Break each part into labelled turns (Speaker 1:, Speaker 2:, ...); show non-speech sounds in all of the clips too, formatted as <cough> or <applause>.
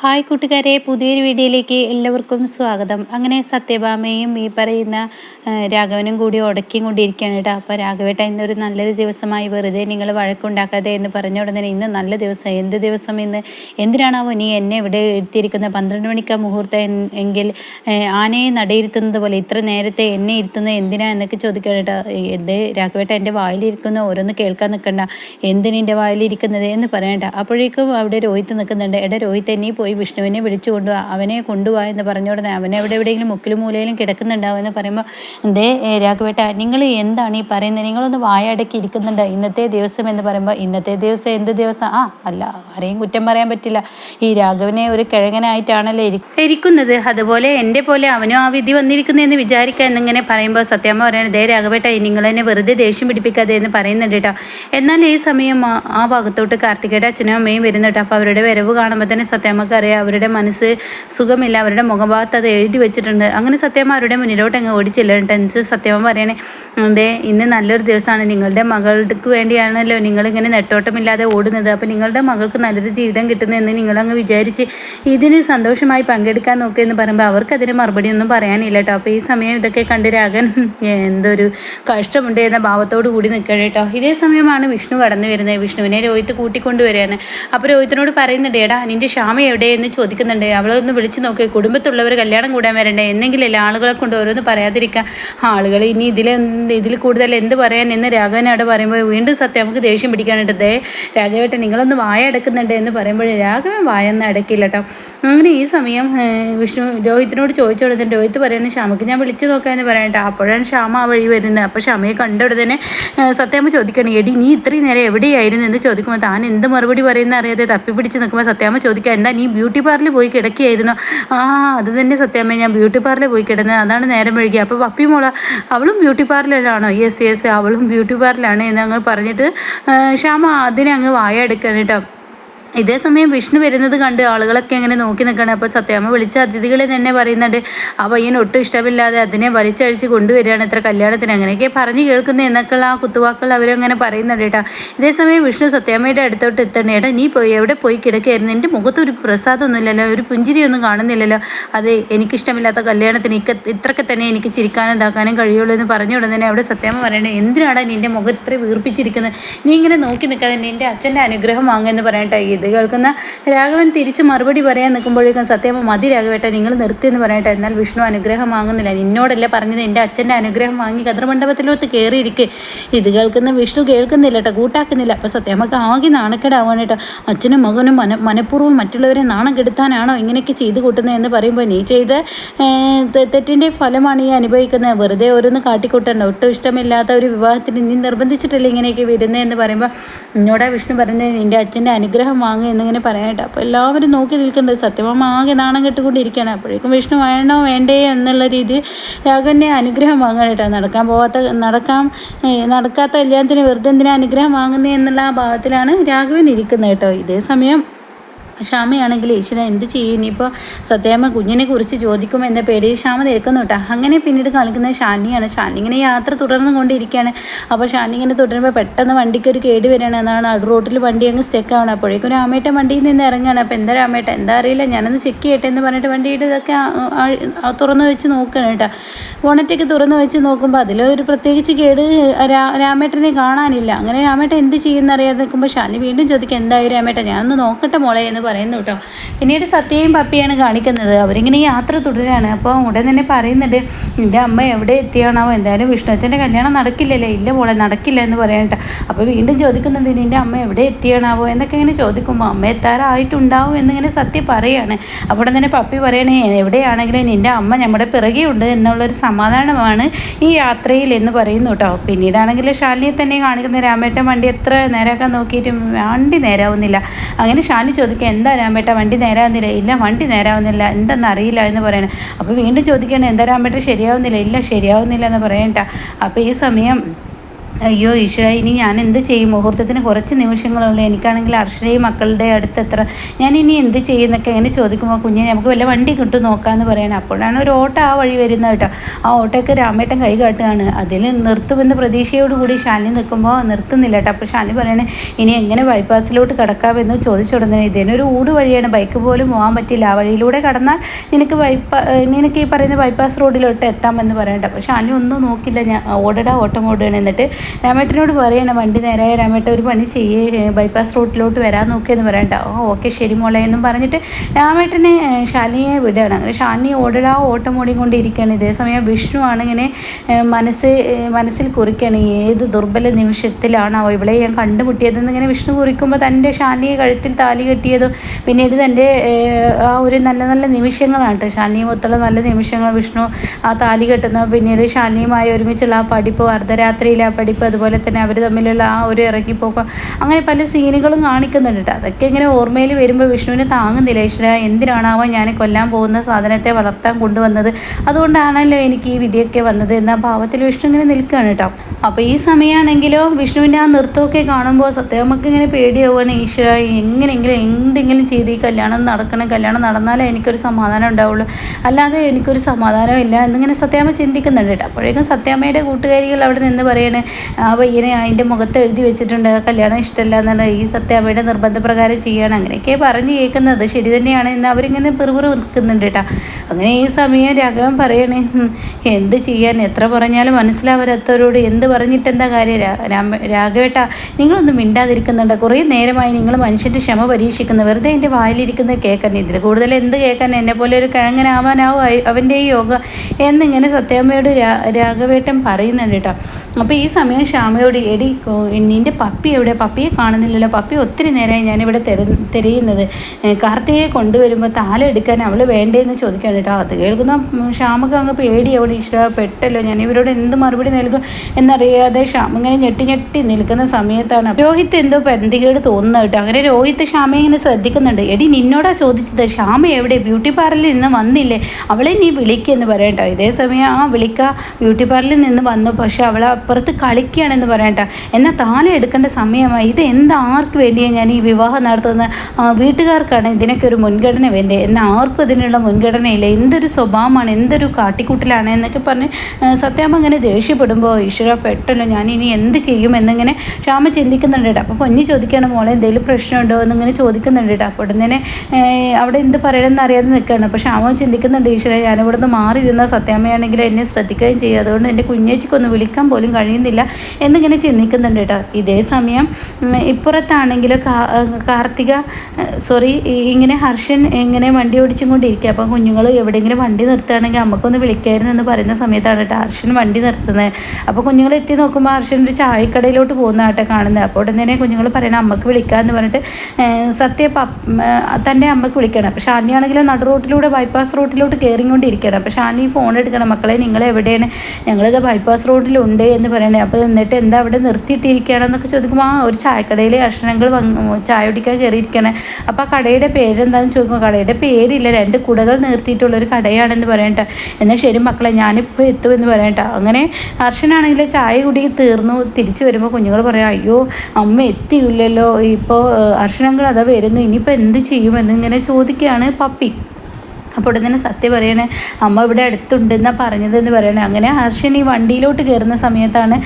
Speaker 1: Hi കൂട്ടുകാരെ പുതിയൊരു വീഡിയോയിലേക്ക് എല്ലാവർക്കും സ്വാഗതം. അങ്ങനെ സത്യഭാമയും ഈ പറയുന്ന രാഘവനും കൂടി ഉടക്കിയും കൊണ്ടിരിക്കുകയാണ് കേട്ടോ. അപ്പോൾ രാഘവേട്ട ഇന്നൊരു നല്ലൊരു ദിവസമായി വെറുതെ നിങ്ങൾ വഴക്കുണ്ടാക്കാതെ എന്ന് പറഞ്ഞ ഉടനെ ഇന്ന് നല്ല ദിവസം എന്ത് ദിവസം ഇന്ന്? എന്തിനാണാവോ നീ എന്നെ ഇവിടെ ഇരുത്തിയിരിക്കുന്നത്? പന്ത്രണ്ട് മണിക്കാ മുഹൂർത്തം എങ്കിൽ ആനയെ നടയിരുത്തുന്നത് പോലെ ഇത്ര നേരത്തെ എന്നെ ഇരുത്തുന്നത് എന്തിനാ എന്നൊക്കെ ചോദിക്കണം കേട്ടോ. എന്ത്? രാഘവേട്ട എന്റെ വായിലിരിക്കുന്ന. ഓരോന്ന് കേൾക്കാൻ നിൽക്കണ്ട എന്തിനെന്റെ വായിലിരിക്കുന്നത് എന്ന് പറയണ്ട. അപ്പോഴേക്കും അവിടെ രോഹിത്ത് നിൽക്കുന്നുണ്ട്. എടാ രോഹിത്ത് എന്നെ പോയി വിഷ്ണുവിനെ വിളിച്ചു കൊണ്ടുപോവാ അവനെ കൊണ്ടുപോവാ എന്ന് പറഞ്ഞ ഉടനെ അവൻ എവിടെ എവിടെയെങ്കിലും മുക്കിലും മൂലയിലും കിടക്കുന്നുണ്ടാവും എന്ന് പറയുമ്പോൾ എന്തേ രാഘവേട്ട നിങ്ങൾ എന്താണ് ഈ പറയുന്നത് നിങ്ങളൊന്ന് വായടക്കി ഇരിക്കുന്നുണ്ട്. ഇന്നത്തെ ദിവസം എന്ന് പറയുമ്പോൾ ഇന്നത്തെ ദിവസം എന്ത് ദിവസം? ആ അല്ല ആരെയും കുറ്റം പറയാൻ പറ്റില്ല. ഈ രാഘവനെ ഒരു കിഴങ്ങനായിട്ടാണല്ലോ ഇരിക്കുന്നത്. അതുപോലെ എന്റെ പോലെ അവനും ആ വിധി വന്നിരിക്കുന്നതെന്ന് വിചാരിക്കുക എന്നിങ്ങനെ പറയുമ്പോൾ സത്യമ്മ പറയണത് ദേ രാഘവേട്ട നിങ്ങൾ തന്നെ വെറുതെ ദേഷ്യം പിടിപ്പിക്കാതെ എന്ന് പറയുന്നുണ്ട് കേട്ടോ. എന്നാൽ ഈ സമയം ആ ഭാഗത്തോട്ട് കാർത്തികയുടെ അച്ഛനും അമ്മയും വരുന്നുണ്ട്. അപ്പോൾ അവരുടെ വരവ് കാണുമ്പോൾ തന്നെ സത്യമ്മക്ക് അറിയാം അവരുടെ മനസ്സ് സുഖമില്ല അവരുടെ മുഖഭാഗത്ത് അത് എഴുതി വെച്ചിട്ടുണ്ട്. അങ്ങനെ സത്യമ്മ അവരുടെ മുന്നിലോട്ട് അങ്ങ് ഓടിച്ചില്ലുണ്ട് എന്ത് സത്യമ്മ പറയണേ? അതെ ഇന്ന് നല്ലൊരു ദിവസമാണ്. നിങ്ങളുടെ മകൾക്ക് വേണ്ടിയാണല്ലോ നിങ്ങളിങ്ങനെ നെട്ടോട്ടമില്ലാതെ ഓടുന്നത്. അപ്പോൾ നിങ്ങളുടെ മകൾക്ക് നല്ലൊരു ജീവിതം കിട്ടുന്നതെന്ന് നിങ്ങളങ്ങ് വിചാരിച്ച് ഇതിന് സന്തോഷമായി പങ്കെടുക്കാൻ നോക്കിയെന്ന് പറയുമ്പോൾ അവർക്കതിന് മറുപടി ഒന്നും പറയാനില്ല കേട്ടോ അപ്പോൾ ഈ സമയം ഇതൊക്കെ കണ്ട് രാഗൻ <laughs> എന്തൊരു കഷ്ടമുണ്ട് എന്ന ഭാവത്തോട് കൂടി നിൽക്കണം കേട്ടോ ഇതേ സമയമാണ് വിഷ്ണു കടന്നു വരുന്നത്. വിഷ്ണുവിനെ രോഹിത്ത് കൂട്ടിക്കൊണ്ടുവരികയാണ്. അപ്പോൾ രോഹിത്തിനോട് പറയുന്നുണ്ട് എടാ നിന്റെ ക്ഷാമ എവിടെ എന്ന് ചോദിക്കുന്നുണ്ട്. അവളൊന്ന് വിളിച്ച് നോക്കി. കുടുംബത്തുള്ളവർ കല്യാണം കൂടാൻ വരണ്ടേ? എന്നെങ്കിലല്ലേ ആളുകളെ കൊണ്ട് ഓരോന്ന് പറയാതിരിക്കാം? ആളുകൾ ഇനി ഇതിൽ ഇതിൽ കൂടുതൽ എന്ത് പറയാൻ എന്ന് രാഘവൻ അവിടെ പറയുമ്പോൾ വീണ്ടും സത്യം നമുക്ക് ദേഷ്യം പിടിക്കാനായിട്ട് ദേ രാഘവേട്ടൻ നിങ്ങളൊന്ന് വായ അടക്കുന്നുണ്ട് എന്ന് പറയുമ്പോൾ രാഘവൻ വായൊന്നും അടക്കില്ല കേട്ടോ അങ്ങനെ ഈ സമയം വിഷ്ണു രോഹിത്തിനോട് ചോദിച്ചു കൊടുത്തിട്ട് രോഹിത്ത് പറയുന്നത് ശ്യാമക്ക് ഞാൻ വിളിച്ചു നോക്കാമെന്ന് പറയട്ടെ അപ്പോഴാണ് ശ്യാമ ആ വഴി വരുന്നത്. അപ്പോൾ ശ്യാമയെ കണ്ടവിടെ തന്നെ സത്യാമ്മ ചോദിക്കണം എടി നീ ഇത്രയും നേരം എവിടെയായിരുന്നു? എന്ന് ചോദിക്കുമ്പോൾ താൻ എന്ത് മറുപടി പറയുന്ന അറിയാതെ തപ്പി പിടിച്ച് നിൽക്കുമ്പോൾ സത്യാമ്മ ചോദിക്കുക എന്താ നീ ബ്യൂട്ടി പാർലറിൽ പോയി കിടക്കുകയായിരുന്നു. ആ അത് തന്നെ സത്യാമ്മ ഞാൻ ബ്യൂട്ടി പാർലറിൽ പോയി കിടന്നത് അതാണ് നേരം വഴുകി അപ്പോൾ പപ്പി മോള അവളും ബ്യൂട്ടി പാർലറിലാണോ? യെസ് യെസ് അവളും ബ്യൂട്ടി പാർലറിലാണ് എന്ന് അങ്ങ് പറഞ്ഞിട്ട് ക്ഷാമ അതിനെ അങ്ങ് വായ എടുക്കണം കേട്ടോ. ഇതേ സമയം വിഷ്ണു വരുന്നത് കണ്ട് ആളുകളൊക്കെ ഇങ്ങനെ നോക്കി നിൽക്കണം അപ്പോൾ സത്യാമ്മ വിളിച്ച അതിഥികളെ തന്നെ പറയുന്നുണ്ട് ആ പയ്യൻ ഒട്ടും ഇഷ്ടമില്ലാതെ അതിനെ വലിച്ചഴിച്ച് കൊണ്ടുവരികയാണ് ഇത്ര കല്യാണത്തിന്. അങ്ങനെയൊക്കെ പറഞ്ഞു കേൾക്കുന്ന എന്നൊക്കെയുള്ള ആ കുത്തുവാക്കൾ അവരങ്ങനെ പറയുന്നുണ്ട് കേട്ടോ. ഇതേ സമയം വിഷ്ണു സത്യാമ്മയുടെ അടുത്തോട്ട് എത്തണേ ഏട്ടാ നീ പോയി എവിടെ പോയി കിടക്കുകയായിരുന്നു? എന്റെ മുഖത്ത് ഒരു പ്രസാദമൊന്നുമില്ലല്ലോ ഒരു പുഞ്ചിരിയൊന്നും കാണുന്നില്ലല്ലോ. അതെ എനിക്കിഷ്ടമില്ലാത്ത കല്യാണത്തിന് ഇക്ക ഇത്രയൊക്കെ തന്നെ എനിക്ക് ചിരിക്കാനും ഇതാക്കാനും കഴിയുള്ളൂ എന്ന് പറഞ്ഞു ഉടനെ അവിടെ സത്യാമ്മ പറയണേ എന്തിനാണ് നിന്റെ മുഖം ഇത്ര വീർപ്പിച്ചിരിക്കുന്നത്? നീ ഇങ്ങനെ നോക്കി നിൽക്കാതെ നിന്റെ അച്ഛന്റെ അനുഗ്രഹം വാങ്ങുമെന്ന് പറയട്ടെ ഇത്. ഇത് കേൾക്കുന്ന രാഘവൻ തിരിച്ച് മറുപടി പറയാൻ നിൽക്കുമ്പോഴേക്കും സത്യമ്മ മതി രാഘവേട്ട നിങ്ങൾ നിർത്തിയെന്ന് പറയട്ടെ എന്നാൽ വിഷ്ണു അനുഗ്രഹം വാങ്ങുന്നില്ല. നിന്നോടല്ലേ പറഞ്ഞത്? എന്റെ അച്ഛന്റെ അനുഗ്രഹം വാങ്ങി കതിർമണ്ഡപത്തിലോട്ട് കയറിയിരിക്കെ. ഇത് കേൾക്കുന്ന വിഷ്ണു കേൾക്കുന്നില്ല കേട്ടോ കൂട്ടാക്കുന്നില്ല. അപ്പോൾ സത്യമ്മക്ക് ആകെ നാണക്കേടാവാണ് കേട്ടോ അച്ഛനും മകനും മന മനഃപൂർവം മറ്റുള്ളവരെ നാണം കെടുത്താനാണോ ഇങ്ങനെയൊക്കെ ചെയ്ത് കൂട്ടുന്നത് എന്ന് പറയുമ്പോൾ നീ ചെയ്ത തെറ്റിന്റെ ഫലമാണ് ഈ അനുഭവിക്കുന്നത്. വെറുതെ ഓരോന്ന് കാട്ടിക്കൂട്ടണ്ട. ഒട്ടും ഇഷ്ടമില്ലാത്ത ഒരു വിവാഹത്തിന് നീ നിർബന്ധിച്ചിട്ടല്ലേ ഇങ്ങനെയൊക്കെ വരുന്നത് എന്ന് പറയുമ്പോൾ എന്നോടാ വിഷ്ണു പറഞ്ഞത്? നിന്റെ അച്ഛന്റെ അനുഗ്രഹം വാങ്ങുക എന്നിങ്ങനെ പറയാനായിട്ട് അപ്പോൾ എല്ലാവരും നോക്കി നിൽക്കേണ്ടത് സത്യഭാമ ആകെ നാണം കെട്ടുകൊണ്ടിരിക്കുകയാണ്. അപ്പോഴേക്കും വിഷ്ണു വേണോ വേണ്ടേ എന്നുള്ള രീതി രാഘവന്റെ അനുഗ്രഹം വാങ്ങാനായിട്ടാണ് നടക്കാൻ പോകാത്ത നടക്കാൻ നടക്കാത്ത കല്യാണത്തിന് വെറുതെ എന്തിനാ അനുഗ്രഹം വാങ്ങുന്നത് എന്നുള്ള ആ ഭാവത്തിലാണ് രാഘവൻ ഇരിക്കുന്നത് കേട്ടോ. ഇതേ സമയം ക്ഷാമയാണെങ്കിൽ ഈശ്വര എന്ത് ചെയ്യും? ഇനിയിപ്പോൾ സത്യാമ്മ കുഞ്ഞിനെ കുറിച്ച് ചോദിക്കും എന്ന പേടി ക്ഷാമ നിൽക്കുന്നു കേട്ടോ. അങ്ങനെ പിന്നീട് കളിക്കുന്നത് ഷാലിനിയാണ് ഷാനി ഇങ്ങനെ യാത്ര തുടർന്നു കൊണ്ടിരിക്കുകയാണ്. അപ്പോൾ ഷാനി ഇങ്ങനെ തുടരുമ്പോൾ പെട്ടെന്ന് വണ്ടിക്ക് ഒരു കേട് വരികയാണ്. എന്നാണ് അടു റോട്ടിൽ വണ്ടി അങ്ങ് സ്റ്റെക്ക് ആവണം അപ്പോഴേക്കും രാമേട്ടൻ വണ്ടിയിൽ നിന്ന് ഇറങ്ങുകയാണ്. അപ്പോൾ എന്താ രാമേട്ടൻ? എന്താ അറിയില്ല. ഞാനൊന്ന് ചെക്ക് ചെയ്യട്ടെ എന്ന് പറഞ്ഞിട്ട് വണ്ടിയുടെ ഇതൊക്കെ തുറന്ന് വെച്ച് നോക്കുകയാണ് കേട്ടോ. ബോണറ്റൊക്കെ തുറന്ന് വെച്ച് നോക്കുമ്പോൾ അതിലൊരു പ്രത്യേകിച്ച് കേട് രാമേട്ടനെ കാണാനില്ല. അങ്ങനെ രാമേട്ടൻ എന്ത് ചെയ്യുന്നറിയാതെ നിൽക്കുമ്പോൾ ഷാനി വീണ്ടും ചോദിക്കുക എന്തായി രാമേട്ടൻ? ഞാനൊന്ന് നോക്കട്ടെ മോളെ എന്ന് പറയുന്നു കേട്ടോ. പിന്നീട് സത്യയും പപ്പിയാണ് കാണിക്കുന്നത്. അവരിങ്ങനെ യാത്ര തുടരുകയാണ് അപ്പോൾ ഉടൻ തന്നെ പറയുന്നുണ്ട് എന്റെ അമ്മ എവിടെ എത്തിയാണോ എന്തായാലും വിഷ്ണുവച്ചന്റെ കല്യാണം നടക്കില്ലല്ലേ? ഇല്ല മോളെ നടക്കില്ല എന്ന് പറയട്ടെ അപ്പോൾ വീണ്ടും ചോദിക്കുന്നുണ്ട് നിന്റെ അമ്മ എവിടെ എത്തിയാണാവോ? എന്നൊക്കെ ഇങ്ങനെ ചോദിക്കുമ്പോൾ അമ്മ എത്താറായിട്ടുണ്ടാവും എന്നിങ്ങനെ സത്യം പറയുകയാണ് അപ്പോൾ തന്നെ പപ്പി പറയണേ എവിടെയാണെങ്കിലും നിന്റെ അമ്മ നമ്മുടെ പിറകെ ഉണ്ട് എന്നുള്ളൊരു സമാധാനമാണ് ഈ യാത്രയിൽ എന്ന് പറയുന്നു കേട്ടോ. പിന്നീടാണെങ്കിൽ ഷാലിയെ തന്നെ കാണിക്കുന്ന രാമേട്ടൻ വണ്ടി എത്ര നേരമൊക്കെ നോക്കിയിട്ടും വണ്ടി നേരാവുന്നില്ല. അങ്ങനെ ഷാലി ചോദിക്കുക എന്താ രാമേട്ട വണ്ടി നേരാവുന്നില്ല? ഇല്ല വണ്ടി നേരാവുന്നില്ല. എന്തെന്ന് അറിയില്ല എന്ന് പറയണം. അപ്പോൾ വീണ്ടും ചോദിക്കണം എന്താ രാമേട്ട ശരിയാവുന്നില്ല? ഇല്ല ശരിയാവുന്നില്ല എന്ന് പറയണ്ട അപ്പോൾ ഈ സമയം അയ്യോ ഈശ്വര ഇനി ഞാൻ എന്ത് ചെയ്യും? മുഹൂർത്തത്തിന് കുറച്ച് നിമിഷങ്ങളുള്ളൂ. എനിക്കാണെങ്കിൽ അർഷനയും മക്കളുടെ അടുത്ത് എത്ര ഞാൻ ഇനി എന്ത് ചെയ്യുന്നൊക്കെ ഇങ്ങനെ ചോദിക്കുമ്പോൾ കുഞ്ഞിനെ നമുക്ക് വല്ല വണ്ടി കിട്ടും നോക്കാമെന്ന് പറയണം. അപ്പോഴാണ് ഒരു ഓട്ടോ ആ വഴി വരുന്നത് കേട്ടോ. ആ ഓട്ടോയ്ക്ക് രാമേട്ടൻ കൈ കാട്ടുകയാണ്. അതിൽ നിർത്തുമെന്ന പ്രതീക്ഷയോടുകൂടി ഷാനി നിൽക്കുമ്പോൾ നിർത്തുന്നില്ല കേട്ടോ. അപ്പോൾ ഷാനി പറയണേ ഇനി എങ്ങനെ ബൈപ്പാസിലോട്ട് കിടക്കാമെന്ന് ചോദിച്ചുടനെ ഇതിനൊരു ഊട് വഴിയാണ്. ബൈക്ക് പോലും പോകാൻ പറ്റില്ല. ആ വഴിയിലൂടെ കടന്നാൽ നിനക്ക് ബൈപ്പാ നിനക്ക് ഈ പറയുന്ന ബൈപ്പാസ് റോഡിലോട്ട് എത്താമെന്ന് പറയണ്ട. അപ്പോൾ ഷാനി ഒന്നും നോക്കില്ല. ഞാൻ ഓടടാ ഓട്ടം ഓടുകയാണ്. എന്നിട്ട് രാമേട്ടനോട് പറയണം വണ്ടി നേരായ രാമേട്ട ഒരു പണി ചെയ്യേ ബൈപ്പാസ് റോഡിലോട്ട് വരാൻ നോക്കിയെന്ന് പറയണ്ട. ഓ ഓക്കെ ശരി മോളെ എന്നും പറഞ്ഞിട്ട് രാമേട്ടനെ ശാലിനിയെ വിടുകയാണ്. അങ്ങനെ ശാലിനി ഓടടാ ഓട്ടം ഓടിക്കൊണ്ടിരിക്കുകയാണ്. ഇതേ സമയം വിഷ്ണു ആണിങ്ങനെ മനസ്സ് മനസ്സിൽ കുറിക്കുകയാണ്. ഏത് ദുർബല നിമിഷത്തിലാണോ ഇവളെ ഞാൻ കണ്ടുമുട്ടിയതെന്ന് ഇങ്ങനെ വിഷ്ണു കുറിക്കുമ്പോൾ തന്റെ ശാലിനിയെ കഴുത്തിൽ താലി കെട്ടിയതും പിന്നീട് തന്റെ ആ ഒരു നല്ല നല്ല നിമിഷങ്ങളാണ് കേട്ടോ. ശാലിനിയുമൊത്തുള്ള നല്ല നിമിഷങ്ങൾ വിഷ്ണു ആ താലി കെട്ടുന്ന പിന്നീട് ശാലിനിയുമായി ഒരുമിച്ചുള്ള ആ പഠിപ്പ് അർദ്ധരാത്രിയിൽ ആ പഠിപ്പ് അതുപോലെ തന്നെ അവർ തമ്മിലുള്ള ആ ഒരു ഇറങ്ങിപ്പോക്ക്. അങ്ങനെ പല സീനുകളും കാണിക്കുന്നുണ്ട്. അതൊക്കെ ഇങ്ങനെ ഓർമ്മയിൽ വരുമ്പോൾ വിഷ്ണുവിന് താങ്ങുന്നില്ല. ഈശ്വര എന്തിനാണാവോ ഞാൻ കൊല്ലാൻ പോകുന്ന സാധനത്തെ വളർത്താൻ കൊണ്ടുവന്നത്. അതുകൊണ്ടാണല്ലോ എനിക്ക് ഈ വിധിയൊക്കെ വന്നത്. എന്ന ഭാവത്തിൽ വിഷ്ണു ഇങ്ങനെ നിൽക്കുകയാണ് കേട്ടോ അപ്പോൾ ഈ സമയമാണെങ്കിലോ വിഷ്ണുവിന്റെ ആ നൃത്തമൊക്കെ കാണുമ്പോൾ സത്യമൊക്കെ ഇങ്ങനെ പേടിയാവുകയാണ്. ഈശ്വര എങ്ങനെയെങ്കിലും എന്തെങ്കിലും ചെയ്ത് ഈ കല്യാണം നടക്കണം കല്യാണം നടന്നാലേ എനിക്കൊരു സമാധാനം ഉണ്ടാവുള്ളൂ. അല്ലാതെ എനിക്കൊരു സമാധാനമില്ല എന്നിങ്ങനെ സത്യാമ്മ ചിന്തിക്കുന്നുണ്ട് കേട്ടോ അപ്പോഴേക്കും സത്യാമ്മയുടെ കൂട്ടുകാരികൾ അവിടെ നിന്ന് പറയണേ ആ പയ്യനെ അതിന്റെ മുഖത്ത് എഴുതി വെച്ചിട്ടുണ്ട് കല്യാണം ഇഷ്ടമല്ല എന്നാണ് ഈ സത്യാമ്മയുടെ നിർബന്ധപ്രകാരം ചെയ്യണം. അങ്ങനെയൊക്കെ പറഞ്ഞ് കേൾക്കുന്നത്. ശരി തന്നെയാണ്. എന്ന് അവരിങ്ങനെ പെറുപെറു നിൽക്കുന്നുണ്ട് കേട്ടോ. അങ്ങനെ ഈ സമയം രാഘവൻ പറയണേ എന്ത് ചെയ്യാൻ? എത്ര പറഞ്ഞാലും മനസ്സിലാവരാത്തവരോട് എന്ത് പറഞ്ഞിട്ട് എന്താ കാര്യം രാമ രാഘവേട്ട നിങ്ങളൊന്നും മിണ്ടാതിരിക്കുന്നുണ്ട്. കുറേ നേരമായി നിങ്ങൾ മനുഷ്യന്റെ ക്ഷമ പരീക്ഷിക്കുന്നു. വെറുതെ എന്റെ വായിലിരിക്കുന്നത് കേൾക്കാൻ ഇതിൽ കൂടുതൽ എന്ത് കേൾക്കാൻ? എന്നെ പോലെ ഒരു കിഴങ്ങനാവാനാവും അവന്റെ ഈ യോഗ എന്നിങ്ങനെ സത്യാമ്മയോട് രാഘവേട്ടൻ പറയുന്നുണ്ട് കേട്ടോ. അപ്പോൾ ഈ സമയം ശ്യാമയോട് എടി നിന്റെ പപ്പി എവിടെ? പപ്പിയെ കാണുന്നില്ലല്ലോ. പപ്പി ഒത്തിരി നേരമായി ഞാനിവിടെ തെര തിരയുന്നത്. കാർത്തികയെ കൊണ്ടുവരുമ്പോൾ താല എടുക്കാൻ അവൾ വേണ്ടേന്ന് ചോദിക്കുകയാണ് കേട്ടോ. അത് കേൾക്കുന്ന ശ്യാമക്ക് അങ്ങ് പേടിയാവും ഈശ്വര പെട്ടല്ലോ. ഞാൻ ഇവരോട് എന്ത് മറുപടി നൽകും എന്നറിയാതെ ശ്യാമ ഇങ്ങനെ ഞെട്ടി ഞെട്ടി നിൽക്കുന്ന സമയത്താണ്. രോഹിത് എന്തോ പെന്തികേട് തോന്നുന്നത് കേട്ടോ. അങ്ങനെ രോഹിത് ശ്യാമയെ ഇങ്ങനെ ശ്രദ്ധിക്കുന്നുണ്ട്. എടി നിന്നോടാ ചോദിച്ചത്. ശ്യാമ എവിടെ? ബ്യൂട്ടി പാർലറിൽ നിന്ന് വന്നില്ലേ. അവളെ നീ വിളിക്കുമെന്ന് പറയട്ടോ ഇതേ സമയം ആ വിളിക്ക ബ്യൂട്ടി പാർലറിൽ നിന്ന് വന്നു. പക്ഷെ അവൾ അപ്പുറത്ത് കളിക്കുകയാണെന്ന് പറയണ്ട എന്നാൽ താനെ എടുക്കേണ്ട സമയമായി. ഇത് എന്താ ആർക്ക് വേണ്ടിയാണ് ഞാൻ ഈ വിവാഹം നടത്തുന്നത്? വീട്ടുകാർക്കാണ് ഇതിനൊക്കെ ഒരു മുൻഗണന വേണ്ടത് എന്നാൽ ആർക്കും ഇതിനുള്ള മുൻഗണനയില്ല എന്തൊരു സ്വഭാവമാണ് എന്തൊരു കാട്ടിക്കൂട്ടലാണ് എന്നൊക്കെ പറഞ്ഞ് സത്യാമ്മ ഇങ്ങനെ ദേഷ്യപ്പെടുമ്പോൾ ഈശ്വര പെട്ടല്ലോ ഞാൻ ഇനി എന്ത് ചെയ്യും? എന്നിങ്ങനെ ക്ഷാമ ചിന്തിക്കുന്നുണ്ട് കേട്ടോ. അപ്പോൾ പൊന്നി ചോദിക്കുകയാണ് മോളെ എന്തെങ്കിലും പ്രശ്നമുണ്ടോ? എന്നിങ്ങനെ ചോദിക്കുന്നുണ്ട് കേട്ടോ. അപ്പോൾ ഉടനെ അവിടെ എന്ത് പറയണമെന്ന് അറിയാതെ നിൽക്കുകയാണ്. അപ്പോൾ ക്ഷാമ ചിന്തിക്കുന്നുണ്ട് ഈശ്വര ഞാനിവിടെ നിന്ന് മാറി നിന്ന സത്യാമ്മയാണെങ്കിൽ എന്നെ ശ്രദ്ധിക്കുകയും ചെയ്യും. അതുകൊണ്ട് എന്റെ കുഞ്ഞേച്ചിക്കൊന്ന് വിളിക്കാൻ പോലും കഴിയുന്നില്ല എന്നിങ്ങനെ ചിന്തിക്കുന്നുണ്ട് കേട്ടോ. ഇതേ സമയം ഇപ്പുറത്താണെങ്കിൽ കാർത്തിക സോറി ഇങ്ങനെ ഹർഷൻ ഇങ്ങനെ വണ്ടി ഓടിച്ചും കൊണ്ടിരിക്കുക. അപ്പം കുഞ്ഞുങ്ങൾ എവിടെയെങ്കിലും വണ്ടി നിർത്തുകയാണെങ്കിൽ അമ്മക്കൊന്ന് വിളിക്കായിരുന്നു എന്ന് പറയുന്ന സമയത്താണ് കേട്ടോ ഹർഷൻ വണ്ടി നിർത്തുന്നത്. അപ്പോൾ കുഞ്ഞുങ്ങൾ എത്തി നോക്കുമ്പോൾ ഹർഷൻ ഒരു ചായക്കടയിലോട്ട് പോകുന്ന ആട്ടെ കാണുന്നത്. അപ്പോൾ ഉടൻ തന്നെ കുഞ്ഞുങ്ങൾ പറയണം അമ്മയ്ക്ക് വിളിക്കാമെന്ന് പറഞ്ഞിട്ട് സത്യ തന്റെ അമ്മയ്ക്ക് വിളിക്കണം. അപ്പോൾ ഷാലിനിയാണെങ്കിൽ നടു റോട്ടിലൂടെ ബൈപ്പാസ് റോട്ടിലോട്ട് കയറിക്കൊണ്ടിരിക്കണം അപ്പോൾ ഷാനി ഫോൺ എടുക്കണം മക്കളെ നിങ്ങൾ എവിടെയാണ്? ഞങ്ങളിത് ബൈപ്പാസ് റോഡിലുണ്ട് എന്ന് പറയണേ. അപ്പോൾ എന്നിട്ട് എന്താ അവിടെ നിർത്തിയിട്ടിരിക്കുകയാണെന്നൊക്കെ ചോദിക്കുമ്പോൾ ആ ഒരു ചായക്കടയിൽ അർഷണങ്ങൾ ചായ കുടിക്കാൻ കയറിയിരിക്കണേ. അപ്പോൾ ആ കടയുടെ പേരെന്താണെന്ന് ചോദിക്കുമ്പോൾ കടയുടെ പേരില്ല രണ്ട് കുടകൾ നിർത്തിയിട്ടുള്ള ഒരു കടയാണെന്ന് പറയട്ടെ എന്നാൽ ശരി മക്കളെ ഞാനിപ്പോൾ എത്തും എന്ന് പറയട്ടെ അങ്ങനെ ഹർഷനാണെങ്കിൽ ചായ കുടി തീർന്നു. തിരിച്ചു വരുമ്പോൾ കുഞ്ഞുങ്ങൾ പറയാം അയ്യോ അമ്മ എത്തിയില്ലല്ലോ. ഇപ്പോൾ അർഷനങ്ങൾ അതാ വരുന്നു. ഇനിയിപ്പോൾ എന്ത് ചെയ്യുമെന്ന് ഇങ്ങനെ ചോദിക്കുകയാണ് പപ്പി. അപ്പോൾ ഉടനെ സത്യം പറയണേ അമ്മ ഇവിടെ അടുത്തുണ്ടെന്നാണ് പറഞ്ഞതെന്ന് പറയണേ. അങ്ങനെ ഹർഷൻ ഈ വണ്ടിയിലോട്ട് കയറുന്ന സമയത്താണ്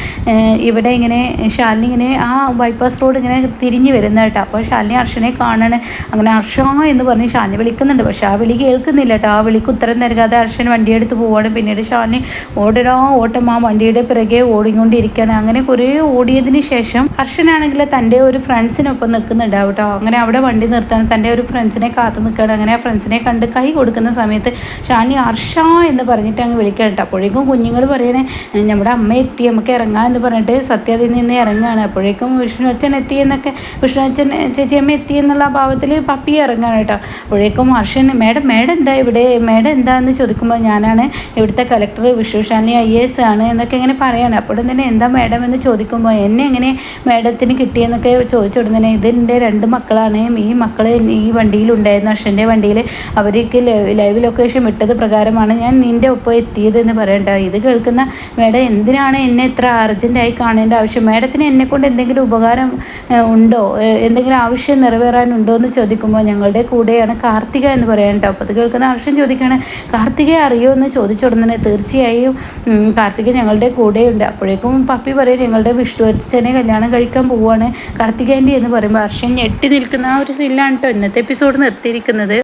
Speaker 1: ഇവിടെ ഇങ്ങനെ ശാലിനി ഇങ്ങനെ ആ ബൈപ്പാസ് റോഡ് ഇങ്ങനെ തിരിഞ്ഞു വരുന്ന കേട്ടോ. അപ്പോൾ ശാലിനി ഹർഷനെ കാണണേ. അങ്ങനെ ഹർഷ എന്ന് പറഞ്ഞ് ശാലിനി വിളിക്കുന്നുണ്ട്. പക്ഷേ ആ വിളി കേൾക്കുന്നില്ല കേട്ടോ. ആ വിളിക്ക് ഉത്തരം നൽകാതെ ഹർഷൻ വണ്ടിയെടുത്ത് പോവാണ്. പിന്നീട് ശാലിനി ഓടടാ ഓട്ടം ആ വണ്ടിയുടെ പിറകെ ഓടിക്കൊണ്ടിരിക്കുകയാണ്. അങ്ങനെ കുറേ ഓടിയതിന് ശേഷം ഹർഷനാണെങ്കിൽ തന്റെ ഒരു ഫ്രണ്ട്സിനൊപ്പം നിൽക്കുന്നുണ്ടാവും കേട്ടോ. അങ്ങനെ അവിടെ വണ്ടി നിർത്താൻ തന്റെ ഒരു ഫ്രണ്ട്സിനെ കാത്തു നിൽക്കുകയാണ്. അങ്ങനെ ആ ഫ്രണ്ട്സിനെ കണ്ട് കൈ കൊടുക്കുന്ന സമയത്ത് ഷാനി ഹർഷ എന്ന് പറഞ്ഞിട്ട് അങ്ങ് വിളിക്കണം കേട്ടോ. അപ്പോഴേക്കും കുഞ്ഞുങ്ങൾ പറയണേ നമ്മുടെ അമ്മ എത്തി നമുക്ക് ഇറങ്ങാം എന്ന് പറഞ്ഞിട്ട് സത്യ അതിൽ നിന്ന് ഇറങ്ങുകയാണ് അപ്പോഴേക്കും വിഷ്ണു അച്ഛൻ എത്തി എന്നൊക്കെ വിഷ്ണു അച്ഛൻ ചേച്ചിയമ്മ എത്തി എന്നുള്ള ഭാവത്തിൽ പപ്പി ഇറങ്ങാണ് കേട്ടോ. അപ്പോഴേക്കും ഹർഷൻ മേഡം മേഡം എന്താ ഇവിടെ? മേഡം എന്താന്ന് ചോദിക്കുമ്പോൾ ഞാനാണ് ഇവിടുത്തെ കലക്ടർ വിഷ്ണുശാലിനി ഐ എസ് ആണ് എന്നൊക്കെ ഇങ്ങനെ പറയാണ്. അപ്പോഴും തന്നെ എന്താ മേഡം? എന്ന് ചോദിക്കുമ്പോൾ എന്നെ എങ്ങനെ മേഡത്തിന് കിട്ടിയെന്നൊക്കെ ചോദിച്ചുടനെ ഇതിന്റെ രണ്ട് മക്കളാണ്. ഈ മക്കൾ ഈ വണ്ടിയിലുണ്ടായിരുന്നു ഹർഷന്റെ വണ്ടിയിൽ അവർക്ക് ലൈവ് ലൊക്കേഷൻ വിട്ടത് പ്രകാരമാണ് ഞാൻ നിന്റെ ഒപ്പം എത്തിയതെന്ന് പറയണ്ട. ഇത് കേൾക്കുന്ന മേഡം എന്തിനാണ് എന്നെ ഇത്ര അർജന്റായി കാണേണ്ട ആവശ്യം? മേഡത്തിന് എന്നെക്കൊണ്ട് എന്തെങ്കിലും ഉപകാരം ഉണ്ടോ? എന്തെങ്കിലും ആവശ്യം നിറവേറാനുണ്ടോ എന്ന് ചോദിക്കുമ്പോൾ ഞങ്ങളുടെ കൂടെയാണ് കാർത്തിക എന്ന് പറയേണ്ട. അപ്പോൾ അത് കേൾക്കുന്ന ആവശ്യം ചോദിക്കുകയാണ് കാർത്തികയെ അറിയോ? എന്ന് ചോദിച്ചുടനെ തീർച്ചയായും കാർത്തിക ഞങ്ങളുടെ കൂടെയുണ്ട്. അപ്പോഴേക്കും പപ്പി പറയും ഞങ്ങളുടെ വിഷ്ണു അച്ഛനെ കല്യാണം കഴിക്കാൻ പോവുകയാണ് കാർത്തികേന്റെ എന്ന് പറയുമ്പോൾ ഹർഷൻ ഞെട്ടി നിൽക്കുന്ന ആ ഒരു സീനിലാണ് കേട്ടോ ഇന്നത്തെ എപ്പിസോഡ് നിർത്തിയിരിക്കുന്നത്.